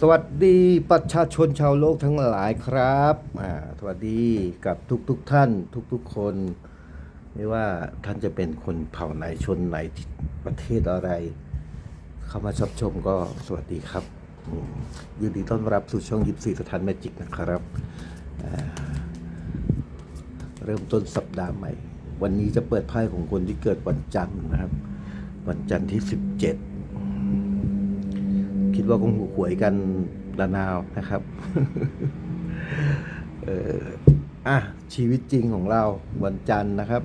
สวัสดีประชาชนชาวโลกทั้งหลายครับสวัสดีกับทุกๆทท่าน ทุกๆคน ไม่ว่าท่านจะเป็นคนเผ่าไหนชนไหนประเทศอะไร เข้ามาชอบชมก็สวัสดีครับ ยินดีต้อนรับสู่ช่องยิปซีสถานแมจิกนะครับ เริ่มต้นสัปดาห์ใหม่ วันนี้จะเปิดไพ่ของคนที่เกิดวันจันทร์นะครับ วันจันทร์ที่ 17 คิดว่าคงหวยกันระนาวนะครับ เอออะ ชีวิตจริงของเราวันจันทร์นะครับ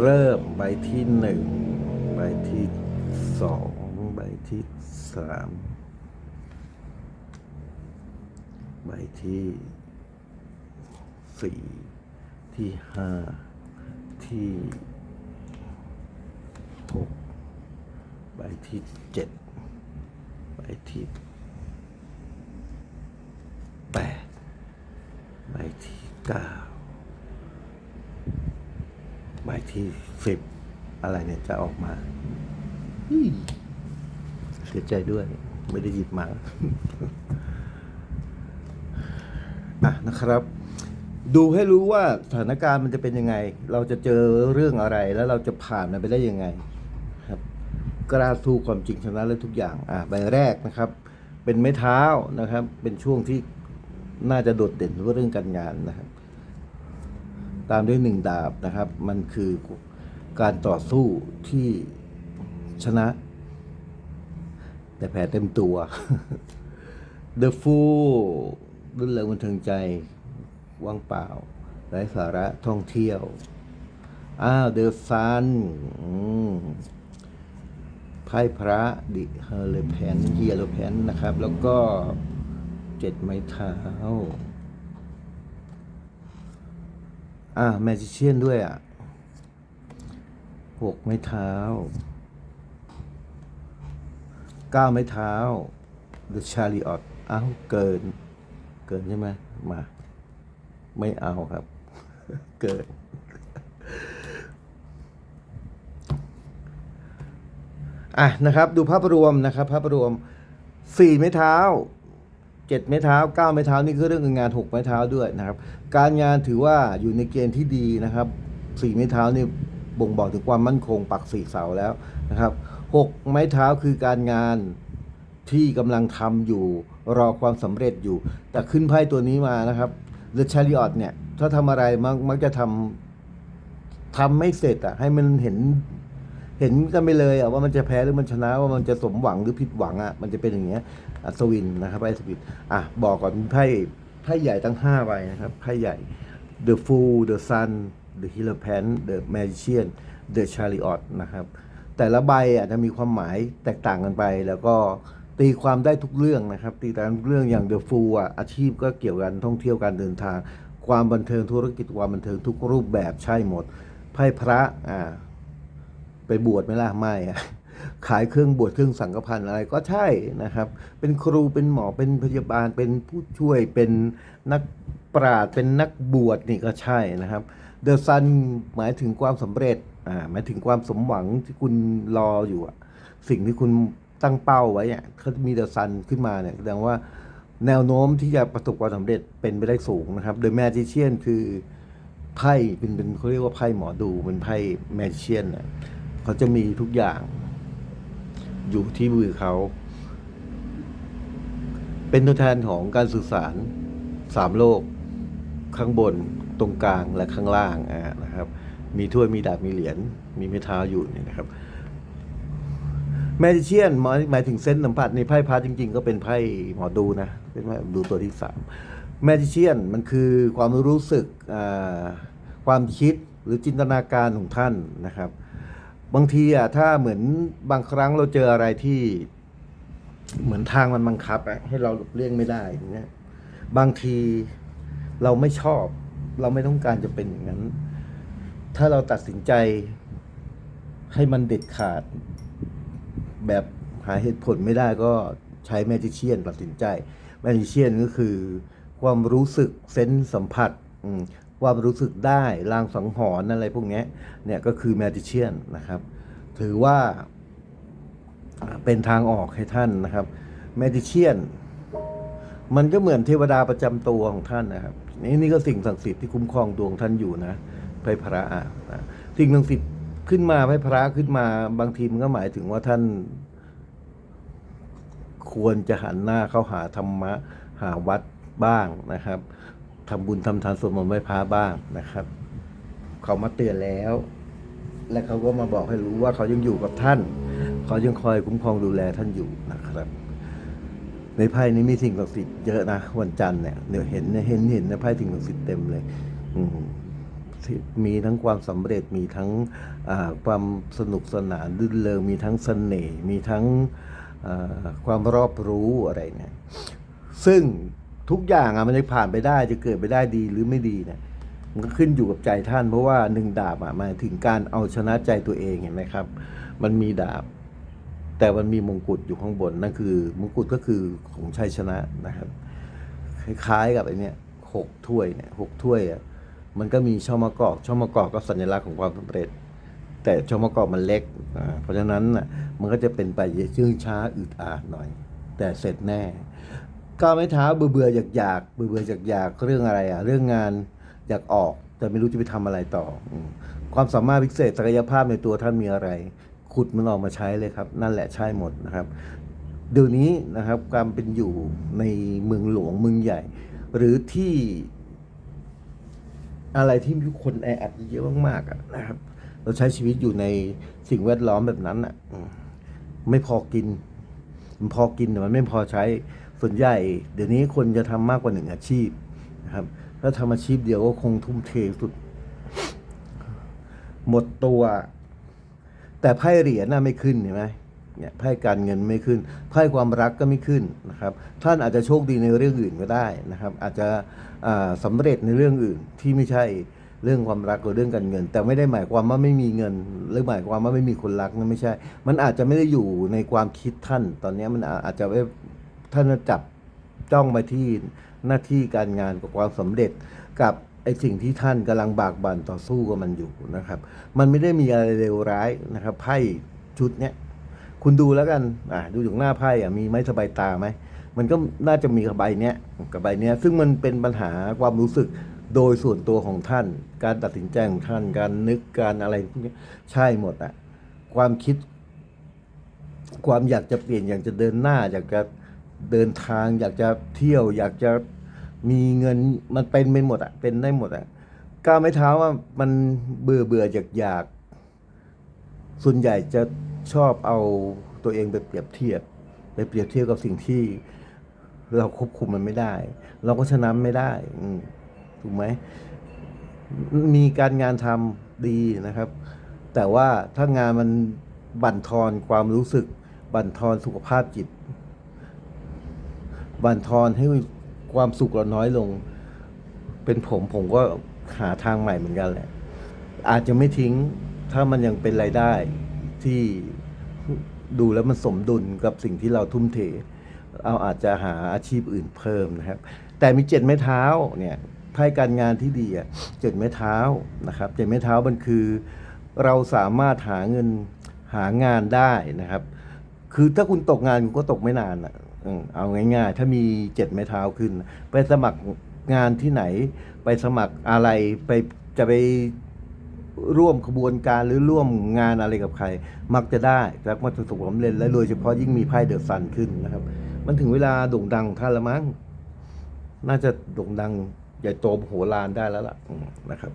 เริ่มใบที่หนึ่งใบที่สองใบที่สามใบที่ สี่ที่ห้าที่หกใบที่เจ็ดใบที่แปดใบที่เก้าใบที่สิบอะไรเนี่ยจะออกมาเสียใจด้วยไม่ได้หยิบมาอะนะครับ ดูให้รู้ว่าสถานการณ์มันจะเป็นยังไง เราจะเจอเรื่องอะไรแล้วเราจะผ่านมันไปได้ยังไงครับกล้าสู้ความจริงชนะและทุกอย่างอะใบแรกนะครับ เป็นไม้เท้านะครับ เป็นช่วงที่น่าจะโดดเด่นเรื่องการงานนะครับ ตามด้วยหนึ่งดาบนะครับ มันคือการต่อสู้ที่ชนะ แต่แผลเต็มตัว The Fool รื่นเริงบันเทิงใจ ว่างเปล่าไร้สาระท่องเที่ยว อ้าว The Sun อืมไพ่พระดิเฮเลแพนเฮียโลแพนนะครับ แล้วก็เจ็ดไม้เท้าอ่าแมจิเชียนด้วยอะหกไม้เท้าเก้าไม้เท้า The Chariot อ้าวเกิน เกินใช่ไหมมา ไม่เอาครับ เกินอะนะครับ ดูภาพรวมนะครับ ภาพรวมสี่ไม้เท้าเจ็ดไม้เท้าเก้าไม้เท้านี่คือเรื่องงานหกไม้เท้าด้วยนะครับ การงานถือว่าอยู่ในเกณฑ์ที่ดีนะครับสี่ไม้เท้านี่บ่งบอกถึงความมั่นคงปักสี่เสาแล้วนะครับหกไม้เท้าคือการงานที่กำลังทำอยู่รอความสำเร็จอยู่ แต่ขึ้นไพ่ตัวนี้มานะครับ เดอะชาริออตเนี่ย ถ้าทำอะไรมักมักจะทำทำไม่เสร็จอะให้มันเห็น เห็นกันไปเลยอะว่ามันจะแพ้หรือมันชนะว่ามันจะสมหวังหรือผิดหวังอะมันจะเป็นอย่างเงี้ยอัศวินนะครับไอัศวินอะบอกก่อนไพ่ไพ่ใหญ่ทั้งห้าใบนะครับไพ่ใหญ่ The Fool The Sun The h e r o p a n The Magician The Chariot นะครับ แต่ละใบอะจะมีความหมายแตกต่างกันไปแล้วก็ ตีความได้ทุกเรื่องนะครับ ตีตามเรื่องอย่าง The Fool อะอาชีพก็เกี่ยวกันท่องเที่ยวการเดินทาง ความบันเทิงธุรกิจความบันเทิงทุกรูปแบบใช่หมดไพ่พระอ่าไปบวชไหมล่ะไม่อะขายเครื่องบวชเครื่องสังฆพันธ์อะไรก็ใช่นะครับ เป็นครูเป็นหมอเป็นพยาบาลเป็นผู้ช่วยเป็นนักปราชญ์เป็นนักบวชนี่ก็ใช่นะครับเดอะซันหมายถึงความสำเร็จอ่าหมายถึงความสมหวังที่คุณรออยู่อะสิ่งที่คุณ ตั้งเป้าไว้อะเขามีเดอะซันขึ้นมาเนี่ยแสดงว่าแนวโน้มที่จะประสบความสำเร็จเป็นไปได้สูงนะครับ โดยแมจิเชียนคือไพ่เป็นเป็นเขาเรียกว่าไพ่หมอดูเป็นไพ่แมจิเชียนน่ะเขาจะมีทุกอย่างอยู่ที่มือเขา เป็นตัวแทนของการสื่อสารสามโลก ข้างบนตรงกลางและข้างล่างนะครับ มีถ้วยมีดาบมีเหรียญมีไม้เท้าอยู่เนี่ยนะครับ แมจิเชียนหมายหมายถึงเส้นสัมผัสในไพ่พาจริง ๆ ก็เป็นไพ่หมอดูนะเป็นไพ่ดูตัวที่สามแมจิเชียนมันคือความรู้สึกความคิดหรือจินตนาการของท่านนะครับ บางทีอะถ้าเหมือนบางครั้งเราเจออะไรที่เหมือนทางมันบังคับอะให้เราหลบเลี่ยงไม่ได้อย่างเงี้ยบางทีเราไม่ชอบ เราไม่ต้องการจะเป็นอย่างนั้น ถ้าเราตัดสินใจให้มันเด็ดขาด แบบหาเหตุผลไม่ได้ก็ใช้แมจิเชียนตัดสินใจแมจิเชียนก็คือ ความรู้สึกเซนส์สัมผัสความรู้สึกได้ลางสังหรณ์อะไรพวกนี้เนี่ยก็คือแมจิเชียนนะครับ ถือว่าเป็นทางออกให้ท่านนะครับแมจิเชียนมันก็เหมือนเทวดาประจำตัวของท่านนะครับนี่นี่ก็สิ่งศักดิ์สิทธิ์ที่คุ้มครองดวงท่านอยู่นะไพพระอะนะสิ่งศักดิ์สิทธิ์ ขึ้นมาไพพระขึ้นมาบางทีมันก็หมายถึงว่าท่าน ควรจะหันหน้าเข้าหาธรรมะ หาวัดบ้างนะครับทำบุญทำทานสวดมนต์ไหว้พระบ้างนะครับ เขามาเตือนแล้ว และเขาก็มาบอกให้รู้ว่าเขายังอยู่กับท่าน เขายังคอยคุ้มครองดูแลท่านอยู่นะครับในไพ่นี้มีสิ่งศักดิ์สิทธิ์เยอะนะวันจันทร์เนี่ยเดี๋ยวเห็นเนี่ยเห็นเห็นในไพ่สิ่งศักดิ์สิทธิ์เต็มเลย อื มีทั้งความสำเร็จมีทั้งความสนุกสนานรื่นเริงมีทั้งเสน่ห์มีทั้งความรอบรู้อะไรเนี่ยซึ่งทุกอย่างอะมันจะผ่านไปได้จะเกิดไปได้ดีหรือไม่ดีเนี่ยมันก็ขึ้นอยู่กับใจท่าน เพราะว่าหนึ่งดาบอะมาถึงการเอาชนะใจตัวเองเห็นไหมครับ มันมีดาบ แต่มันมีมงกุฎอยู่ข้างบนนั่นคือมงกุฎก็คือของชัยชนะนะครับ คล้ายๆกับไอ้นี่หกถ้วยเนี่ยหกถ้วยอะ มันก็มีช่อมะกอกช่อมะกอกก็สัญลักษณ์ของความสำเร็จ แต่ช่อมะกอกมันเล็ก เพราะฉะนั้นน่ะมันก็จะเป็นไปชื่อช้าอึดอาดหน่อย แต่เสร็จแน่ก้าวไม่เท้าเบื่อเบื่ออยากอยากเบื่อเบื่ออยากอยากเรื่องอะไรอะ เรื่องงานอยากออก แต่ไม่รู้จะไปทำอะไรต่อ ความสามารถพิเศษศักยภาพในตัวท่านมีอะไร ขุดมันออกมาใช้เลยครับ นั่นแหละใช่หมดนะครับเดี๋ยวนี้นะครับการเป็นอยู่ในเมืองหลวงเมืองใหญ่ หรือที่ อะไรที่มีคนแออัดเยอะมากๆนะครับ เราใช้ชีวิตอยู่ในสิ่งแวดล้อมแบบนั้นอะไม่พอกิน มันพอกินแต่มันไม่พอใช้ส่วนใหญ่ เดี๋ยวนี้คนจะทำมากกว่าหนึ่งอาชีพนะครับถ้าทำอาชีพเดียวก็คงทุ่มเทสุด หมดตัว แต่ไพ่เหรียญน่ะไม่ขึ้นเห็นไหม เนี่ยไพ่การเงินไม่ขึ้นไพ่ความรักก็ไม่ขึ้นนะครับ ท่านอาจจะโชคดีในเรื่องอื่นก็ได้นะครับ อาจจะอ่าสำเร็จในเรื่องอื่นที่ไม่ใช่เรื่องความรักหรือเรื่องการเงิน แต่ไม่ได้หมายความว่าไม่มีเงิน หรือหมายความว่าไม่มีคนรักนั่นไม่ใช่ มันอาจจะไม่ได้อยู่ในความคิดท่าน ตอนนี้มันอาจจะไม่ท่านจับจ้องไปที่หน้าที่การงานกับความสำเร็จกับไอ้สิ่งที่ท่านกำลังบากบั่นต่อสู้กับมันอยู่นะครับ มันไม่ได้มีอะไรเลวร้ายนะครับไพ่ชุดเนี้ย คุณดูแล้วกันอ่าดูจากหน้าไพ่อะมีไม้สบายตาไหมมันก็น่าจะมีกับใบเนี้ยกับใบเนี้ยซึ่งมันเป็นปัญหาความรู้สึกโดยส่วนตัวของท่าน การตัดสินใจของท่าน การนึกการอะไรพวกนี้ใช่หมดอะความคิด ความอยากจะเปลี่ยนอยากจะเดินหน้า อยากจะเดินทาง อยากจะเที่ยว อยากจะมีเงินมันเป็นไปหมดอะเป็นได้หมดอะก้าวไม่เท้าว่ามันเบื่อเบื่ออยากอยากส่วนใหญ่จะ ชอบเอาตัวเองไปเปรียบเทียบ ไปเปรียบเทียบกับสิ่งที่เราควบคุมมันไม่ได้ เราก็ชนะไม่ได้ถูกไหมมีการงานทำดีนะครับ แต่ว่าถ้างานมันบั่นทอนความรู้สึก บั่นทอนสุขภาพจิต บั่นทอนให้ความสุขเราน้อยลง เป็นผมผมก็หาทางใหม่เหมือนกันแหละ อาจจะไม่ทิ้งถ้ามันยังเป็นรายได้ ที่ดูแล้วมันสมดุลกับสิ่งที่เราทุ่มเทเอาอาจจะหาอาชีพอื่นเพิ่มนะครับ แต่มีเจ็ดไม้เท้าเนี่ยไพ่การงานที่ดีอะเจ็ดไม้เท้านะครับเจ็ดไม้เท้ามันคือ เราสามารถหาเงินหางานได้นะครับ คือถ้าคุณตกงานคุณก็ตกไม่นานอะเอาง่ายๆ ถ้ามีเจ็ดไม้เท้าขึ้น ไปสมัครงานที่ไหน ไปสมัครอะไรไปจะไป ร่วมขบวนการหรือร่วมงานอะไรกับใคร มักจะได้และมักจะสบความเร็จและโดยเฉพาะยิ่งมีไพ่เดอะซันขึ้นนะครับ มันถึงเวลาโด่งดังท่านละมั้งน่าจะโด่งดังใหญ่โตโหฬารได้แล้วล่ะนะครับ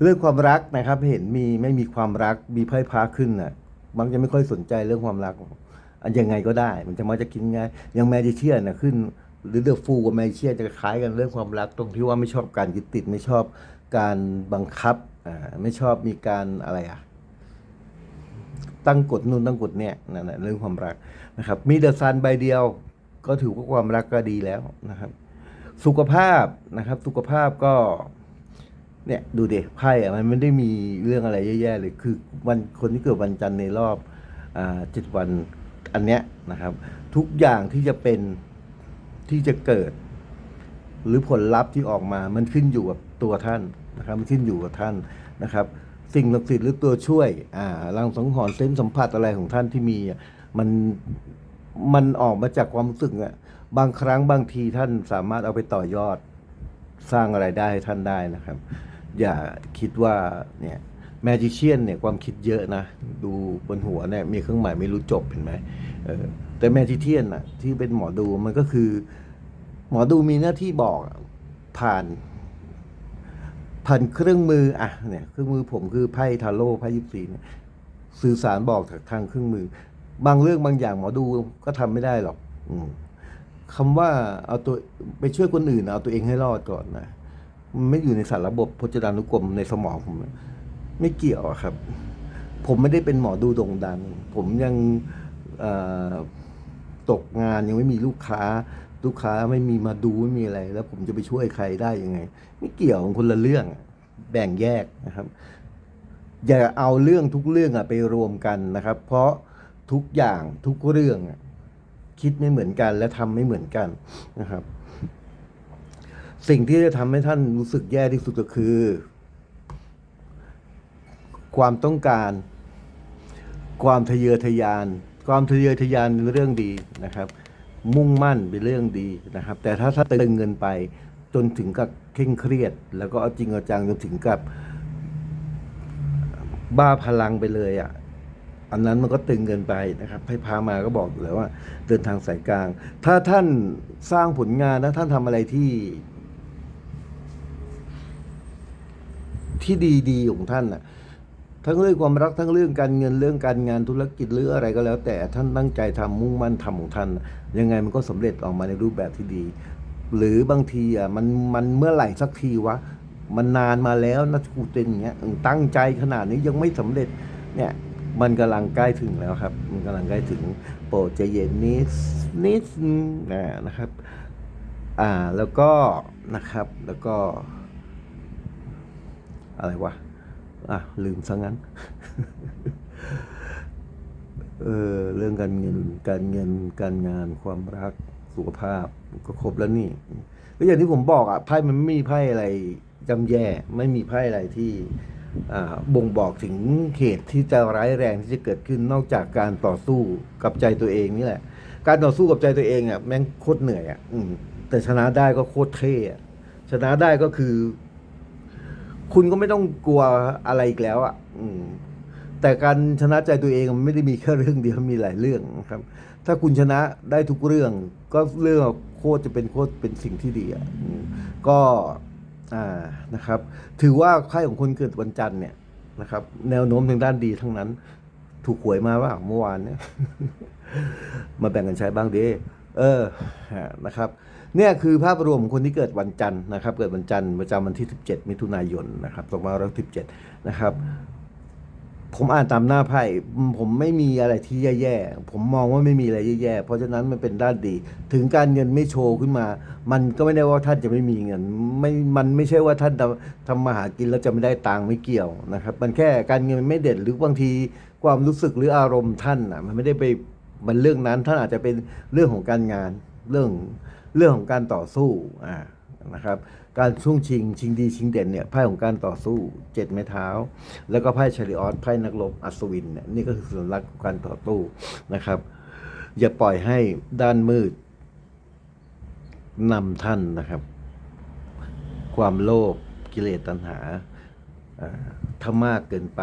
เรื่องความรักนะครับเห็นมีไม่มีความรักมีไพ่พาขึ้นน่ะมักจะไม่ค่อยสนใจเรื่องความรักอันยังไงก็ได้ มันจะมักจะกินง่ายอย่างแมจิเชียนนะขึ้นหรือเดอะฟูกับแมจิเชียนจะคล้ายกันเรื่องความรักตรงที่ว่าไม่ชอบการยึดติดไม่ชอบ การบังคับอ่าไม่ชอบมีการอะไรอะตั้งกฎนู่นตั้งกฎเนี่ยนั่นแหละเรื่องความรักนะครับ มีเดอะซันใบเดียว ก็ถือว่าความรักก็ดีแล้วนะครับ สุขภาพนะครับ สุขภาพก็ เนี่ยดูเด็ไพ่อะมันไม่ได้มีเรื่องอะไรแย่ๆเลยคือวันคนที่เกิดวันจันทร์ในรอบเจ็ดวันอันเนี้ยนะครับ ทุกอย่างที่จะเป็นที่จะเกิด หรือผลลัพธ์ที่ออกมามันขึ้นอยู่กับตัวท่าน นะครับมันขึ้นอยู่กับท่านนะครับ สิ่งศักดิ์สิทธิ์หรือตัวช่วยอ่ารังสังหรณ์เส้นสัมผัสอะไรของท่านที่มีมันมันออกมาจากความรู้สึกอะบางครั้งบางทีท่านสามารถเอาไปต่อยอดสร้างอะไรได้ให้ท่านได้นะครับ อย่าคิดว่าเนี่ยแมจิเชียนเนี่ยความคิดเยอะนะ ดูบนหัวเนี่ยมีเครื่องหมายไม่รู้จบเห็นไหมเออแต่แมจิเชียนอะที่เป็นหมอดูมันก็คือ หมอดูมีหน้าที่บอกผ่าน ผ่านเครื่องมืออะเนี่ยเครื่องมือผมคือไพ่ทาโร่ไพ่ยิปซีเนี่ยสื่อสารบอกจากทางเครื่องมือ บางเรื่องบางอย่างหมอดูก็ทำไม่ได้หรอก อืมคำว่าเอาตัวไปช่วยคนอื่น เอาตัวเองให้รอดก่อนนะมันไม่อยู่ในสารระบบพจนานุกรมในสมองผมไม่เกี่ยวครับ ผมไม่ได้เป็นหมอดูโด่งดัง ผมยังตกงานยังไม่มีลูกค้า ลูกค้าไม่มีมาดูไม่มีอะไร แล้วผมจะไปช่วยใครได้ยังไง ไม่เกี่ยวคนละเรื่องแบ่งแยกนะครับ อย่าเอาเรื่องทุกเรื่องอะไปรวมกันนะครับ เพราะทุกอย่างทุกเรื่องคิดไม่เหมือนกันและทำไม่เหมือนกันนะครับ สิ่งที่จะทำให้ท่านรู้สึกแย่ที่สุดก็คือ ความต้องการ ความทะเยอทะยาน ความทะเยอทะยานเป็นเรื่องดีนะครับ มุ่งมั่นเป็นเรื่องดีนะครับ แต่ถ้าถ้าตึงเงินไปจนถึงกับเคร่งเครียด แล้วก็เอาจริงเอาจังจนถึงกับ บ้าพลังไปเลยอะอันนั้นมันก็ตึงเกินไปนะครับให้พามาก็บอกอยู่แล้วว่า เดินทางสายกลาง ถ้าท่านสร้างผลงานถ้าท่านทำอะไรที่ ที่ดีๆของท่านน่ะ ทั้งเรื่องความรักทั้งเรื่องการเงินเรื่องการงานธุรกิจหรืออะไรก็แล้ว แต่ท่านตั้งใจทำมุ่งมั่นทำของท่าน ยังไงมันก็สำเร็จออกมาในรูปแบบที่ดี หรือบางทีอะมันมันเมื่อไหร่สักทีวะมันนานมาแล้วนะกูเป็นอย่างเงี้ยตั้งใจขนาดนี้ยังไม่สำเร็จเนี่ยมันกำลังใกล้ถึงแล้วครับ มันกำลังใกล้ถึงโปรดใจเย็นนิดนิดนะนะครับ อ่าแล้วก็นะครับแล้วก็ อะไรวะ อะ ลืมซะงั้น เออเรื่องการเงินการเงินการงานความรักสุขภาพก็ครบแล้วนี่ก็อย่างที่ผมบอกอะไพ่มันไม่มีไพ่อะไรจำแย่ ไม่มีไพ่อะไรที่อ่าบ่งบอกถึงเหตุที่จะร้ายแรงที่จะเกิดขึ้นนอกจากการต่อสู้กับใจตัวเองนี่แหละ การต่อสู้กับใจตัวเองอะแม่งโคตรเหนื่อยอะแต่ชนะได้ก็โคตรเท่อะชนะได้ก็คือ คุณก็ไม่ต้องกลัวอะไรอีกแล้วอะแต่การชนะใจตัวเองมันไม่ได้มีแค่เรื่องเดียวมีหลายเรื่องนะครับ ถ้าคุณชนะได้ทุกเรื่อง ก็เรื่องโคตรจะเป็นโคตรเป็นสิ่งที่ดีอะก็อ่านะครับ ถือว่าไพ่ของคนเกิดวันจันทร์เนี่ยนะครับ แนวโน้มทางด้านดีทั้งนั้น ถูกหวยมาว่าเมื่อวานเนี่ยมาแบ่งกันใช้บ้างดีเออนะครับ เนี่ยคือภาพรวมของคนที่เกิดวันจันทร์นะครับเกิดวันจันทร์ประจำวันที่ 17 มิถุนายนนะครับ2517นะครับผมอ่านตามหน้าไพ่ผมไม่มีอะไรที่แย่ๆ ผมมองว่าไม่มีอะไรแย่ๆ เพราะฉะนั้นมันเป็นด้านดี ถึงการเงินไม่โชว์ขึ้นมา มันก็ไม่ได้ว่าท่านจะไม่มีเงิน ไม่ มันไม่ใช่ว่าท่านทำมาหากินแล้วจะไม่ได้ตังค์ไม่เกี่ยวนะครับ มันแค่การเงินมันไม่เด่นหรือบางทีความรู้สึกหรืออารมณ์ท่านอะมันไม่ได้ไปมันเรื่องนั้นท่านอาจจะเป็นเรื่องของการงานเรื่อง เรื่องของการต่อสู้อ่านะครับการช่วงชิงชิงดีชิงเด่นเนี่ยไพ่ของการต่อสู้เจ็ดไม้เท้า แล้วก็ไพ่ชาริออสไพ่นักรบอัศวินเนี่ยนี่ก็คือสัญลักษณ์ของการต่อสู้นะครับ อย่าปล่อยให้ด้านมืดนำท่านนะครับ ความโลภกิเลสตัณหาอ่าถ้ามากเกินไป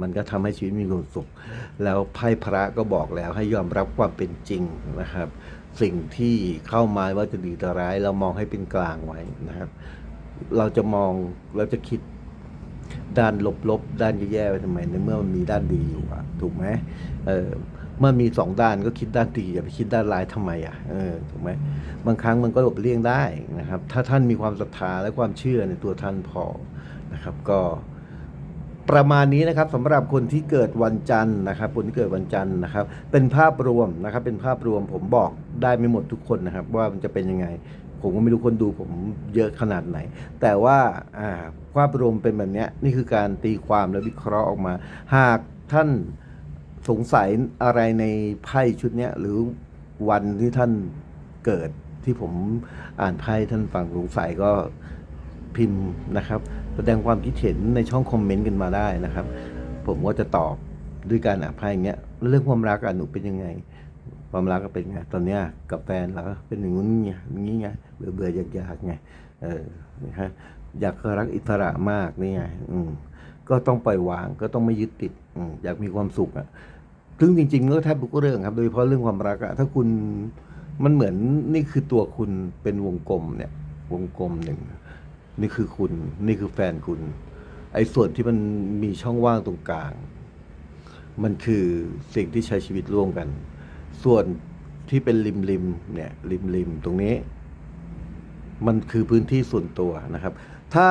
มันก็ทำให้ชีวิตมีความสุข แล้วไพ่พระก็บอกแล้วให้ยอมรับความเป็นจริงนะครับ สิ่งที่เข้ามาว่าจะดีจะร้าย เรามองให้เป็นกลางไว้นะครับ เราจะมองเราจะคิดด้านลบๆด้านแย่ๆไปทำไมในเมื่อมันมีด้านดีอยู่อะถูกไหมเออเมื่อมีสองด้านก็คิดด้านดีอย่าไปคิดด้านร้ายทำไมอะเออถูกไหมบางครั้งมันก็หลบเลี่ยงได้นะครับ ถ้าท่านมีความศรัทธาและความเชื่อในตัวท่านพอนะครับ ก็ประมาณนี้นะครับสำหรับคนที่เกิดวันจันทร์นะครับคนที่เกิดวันจันทร์นะครับ เป็นภาพรวมนะครับ เป็นภาพรวมผมบอก ได้ไม่หมดทุกคนนะครับ ว่ามันจะเป็นยังไง ผมก็ไม่รู้คนดูผมเยอะขนาดไหน แต่ว่าอ่าภาพรวมเป็นแบบนี้นี่คือการตีความและวิเคราะห์ออกมา หากท่านสงสัยอะไรในไพ่ชุดนี้หรือวันที่ท่านเกิดที่ผมอ่านไพ่ท่านฟังสงสัยก็พิมพ์นะครับ แสดงความคิดเห็นในช่องคอมเมนต์กันมาได้นะครับ ผมก็จะตอบด้วยการอภัยอย่างเงี้ยเรื่องความรักอะหนูเป็นยังไง ความรักก็เป็นไงตอนเนี้ยกับแฟนเราก็เป็นอย่างนู้ไงอย่างนี้ไงเบื่อเบื่อๆอยากไงเออนะฮะอยากรักอิสระมากนี่ไงอืมก็ต้องปล่อยวางก็ต้องไม่ยึดติดอืมอยากมีความสุขอะซึ่งจริงๆก็แทบทุกเรื่องครับ โดยเฉพาะเรื่องความรักอะถ้าคุณมันเหมือนนี่คือตัวคุณเป็นวงกลมเนี่ย วงกลมหนึ่งนี่คือคุณ นี่คือแฟนคุณ ไอ้ส่วนที่มันมีช่องว่างตรงกลาง มันคือสิ่งที่ใช้ชีวิตร่วมกัน ส่วนที่เป็นริมริมๆเนี่ยริมริมๆตรงนี้ มันคือพื้นที่ส่วนตัวนะครับ ถ้า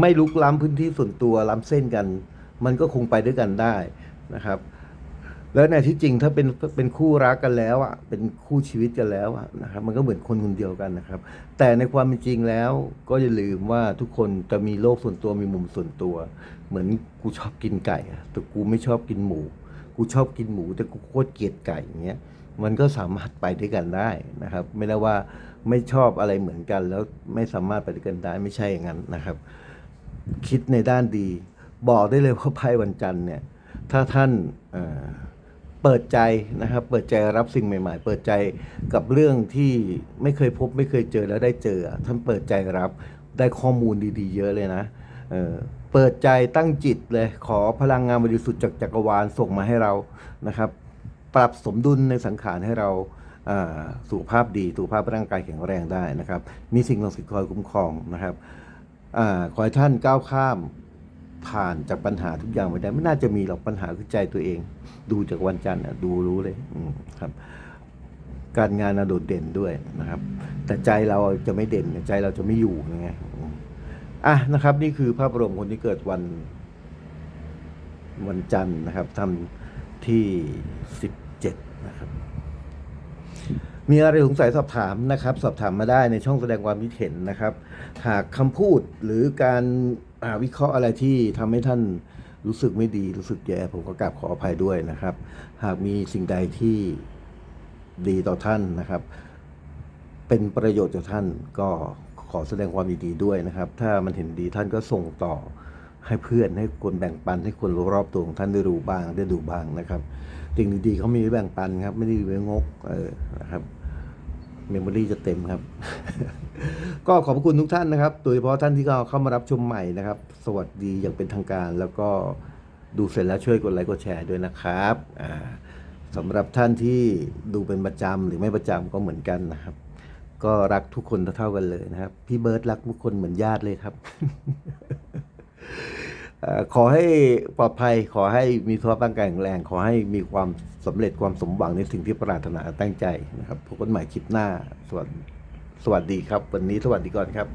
ไม่ลุกล้ำพื้นที่ส่วนตัวล้ำเส้นกัน มันก็คงไปด้วยกันได้นะครับ แล้วในที่จริงถ้าเป็นเป็นคู่รักกันแล้วอะเป็นคู่ชีวิตกันแล้วอะนะครับ มันก็เหมือนคนคนเดียวกันนะครับ แต่ในความเป็นจริงแล้ว ก็อย่าลืมว่าทุกคนจะมีโลกส่วนตัวมีมุมส่วนตัว เหมือนกูชอบกินไก่อะแต่กูไม่ชอบกินหมู กูชอบกินหมูแต่กูโคตรเกลียดไก่อย่างเงี้ยมันก็สามารถไปด้วยกันได้นะครับ ไม่ได้ว่าไม่ชอบอะไรเหมือนกัน แล้วไม่สามารถไปด้วยกันได้ไม่ใช่อย่างนั้นนะครับ คิดในด้านดี บอกได้เลยว่าไพ่วันจันทร์เนี่ยถ้าท่านเอ่อเปิดใจนะครับ เปิดใจรับสิ่งใหม่ ๆ เปิดใจกับเรื่องที่ไม่เคยพบไม่เคยเจอแล้วได้เจอ ท่านเปิดใจรับได้ข้อมูลดี ๆ เยอะเลยนะ เออเปิดใจตั้งจิตเลยขอพลังงานบริสุทธิ์จากจักรวาลส่งมาให้เรานะครับ ปรับสมดุลในสังขารให้เราสุขภาพดีสุขภาพร่างกายแข็งแรงได้นะครับ มีสิ่งศักดิ์สิทธิ์คอยคุ้มครองนะครับอขอให้ท่านก้าวข้ามผ่านจากปัญหาทุกอย่างไปได้ไม่น่าจะมีหรอกปัญหาคือใจตัวเอง ดูจากวันจันทร์ดูรู้เลยครับ การงานน่ะโดดเด่นด้วยนะครับ แต่ใจเราจะไม่เด่นใจเราจะไม่อยู่ยังไง อะนะครับ นี่คือภาพรวมคนที่เกิดวันวันจันทร์นะครับทำที่สิบเจ็ดนะครับ มีอะไรสงสัยสอบถามนะครับ สอบถามมาได้ในช่องแสดงความคิดเห็นนะครับ หากคำพูดหรือการาวิเคราะห์อะไรที่ทำให้ท่านรู้สึกไม่ดีรู้สึกแย่ผมก็กราบขออภัยด้วยนะครับ หากมีสิ่งใดที่ดีต่อท่านนะครับ เป็นประโยชน์ต่อท่านก็ ขอแสดงความยินดีด้วยนะครับ ถ้ามันเห็นดีท่านก็ส่งต่อให้เพื่อนให้คนแบ่งปันให้คนรอบตัวของท่านได้รู้บ้างได้ดูบ้างนะครับสิ่งดีๆเขามีไว้แบ่งปันครับ ไม่ได้ไว้งกเออนะครับเมมโมรี่จะเต็มครับ ก็ขอบคุณทุกท่านนะครับ โดยเฉพาะท่านที่เข้ามารับชมใหม่นะครับ สวัสดีอย่างเป็นทางการ แล้วก็ดูเสร็จแล้วช่วยกดไลค์กดแชร์ด้วยนะครับสำหรับท่านที่ดูเป็นประจำหรือไม่ประจำก็เหมือนกันนะครับ ก็รักทุกคนเท่ากันเลยนะครับ พี่เบิร์ตรักทุกคนเหมือนญาติเลยครับ ขอให้ปลอดภัย ขอให้มีสุขภาพร่างกายแข็งแรง ขอให้มีความสำเร็จความสมหวังในสิ่งที่ปรารถนาตั้งใจนะครับพบกันใหม่คลิปหน้าสวัสดีสวัสดีครับ วันนี้สวัสดีก่อนครับ